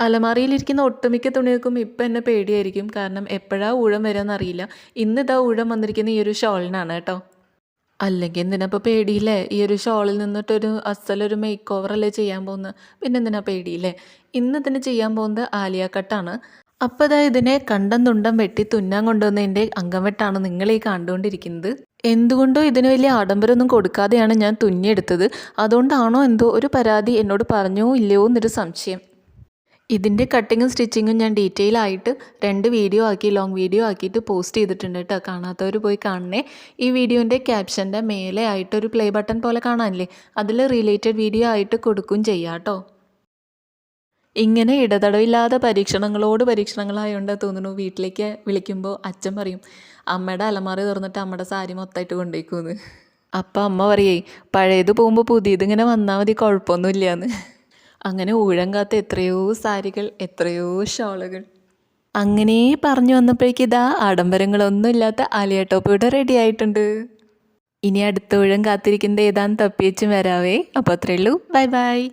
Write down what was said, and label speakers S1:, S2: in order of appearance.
S1: അലമാറിയിലിരിക്കുന്ന ഒട്ടുമിക്ക തുണികൾക്കും ഇപ്പം എന്നെ പേടിയായിരിക്കും. കാരണം എപ്പോഴാ ഊഴം വരികയെന്ന് അറിയില്ല. ഇന്നിതാ ഊഴം വന്നിരിക്കുന്ന ഈ ഒരു ഷോളിനാണ് കേട്ടോ. അല്ലെങ്കിൽ എന്തിനപ്പോൾ പേടിയില്ലേ? ഈ ഒരു ഷോളിൽ നിന്നിട്ടൊരു അസലൊരു മേക്ക് ഓവറല്ലേ ചെയ്യാൻ പോകുന്നത്? പിന്നെ എന്തിനാ പേടിയില്ലേ? ഇന്ന് ഇതിന് ചെയ്യാൻ പോകുന്നത് ആലിയ കട്ടാണ് അപ്പോൾ ഇതാ ഇതിനെ കണ്ടം തുണ്ടം വെട്ടി തുന്നാൻ കൊണ്ടുവന്നതിന്റെ അംഗം വെട്ടാണ് നിങ്ങൾ ഈ കണ്ടുകൊണ്ടിരിക്കുന്നത്. എന്തുകൊണ്ടോ ഇതിന് വലിയ ആഡംബരമൊന്നും കൊടുക്കാതെയാണ് ഞാൻ തുന്നിയെടുത്തത്. അതുകൊണ്ടാണോ എന്തോ ഒരു പരാതി എന്നോട് പറഞ്ഞോ ഇല്ലയോ എന്നൊരു സംശയം. ഇതിന്റെ കട്ടിങ്ങും സ്റ്റിച്ചിങ്ങും ഞാൻ ഡീറ്റെയിൽ ആയിട്ട് രണ്ട് വീഡിയോ ആക്കി ലോങ് വീഡിയോ ആക്കിയിട്ട് പോസ്റ്റ് ചെയ്തിട്ടുണ്ട് കേട്ടോ. കാണാത്തവർ പോയി കാണണേ. ഈ വീഡിയോന്റെ ക്യാപ്ഷന്റെ മേലെ ആയിട്ടൊരു പ്ലേ ബട്ടൺ പോലെ കാണാനില്ലേ? അതിൽ റിലേറ്റഡ് വീഡിയോ ആയിട്ട് കൊടുക്കുകയും ചെയ്യാം കേട്ടോ. ഇങ്ങനെ ഇടതടവില്ലാതെ പരീക്ഷണങ്ങളോട് പരീക്ഷണങ്ങളായോണ്ട് തോന്നുന്നു വീട്ടിലേക്ക് വിളിക്കുമ്പോൾ അച്ഛൻ പറയും അമ്മയുടെ അലമാറി തുറന്നിട്ട് അമ്മയുടെ സാരി മൊത്തമായിട്ട് കൊണ്ടുപോയിക്കൂന്ന് അപ്പം അമ്മ പറയേ പഴയത് പോകുമ്പോൾ പുതിയത് ഇങ്ങനെ വന്നാൽ മതി കുഴപ്പമൊന്നുമില്ലയെന്ന് അങ്ങനെ ഊഴങ്കാത്ത എത്രയോ സാരികൾ എത്രയോ ഷോളുകൾ. അങ്ങനെ പറഞ്ഞു വന്നപ്പോഴേക്ക് ഇതാ ആഡംബരങ്ങളൊന്നും ഇല്ലാത്ത ആലിയ ടോപ്പ് ഇവിടെ റെഡി ആയിട്ടുണ്ട്. ഇനി അടുത്ത ഊഴം കാത്തിരിക്കുന്നത് ഏതാന്ന് തപ്പിയച്ചും വരാവേ. അപ്പോൾ അത്രയേ ഉള്ളൂ. Bye bye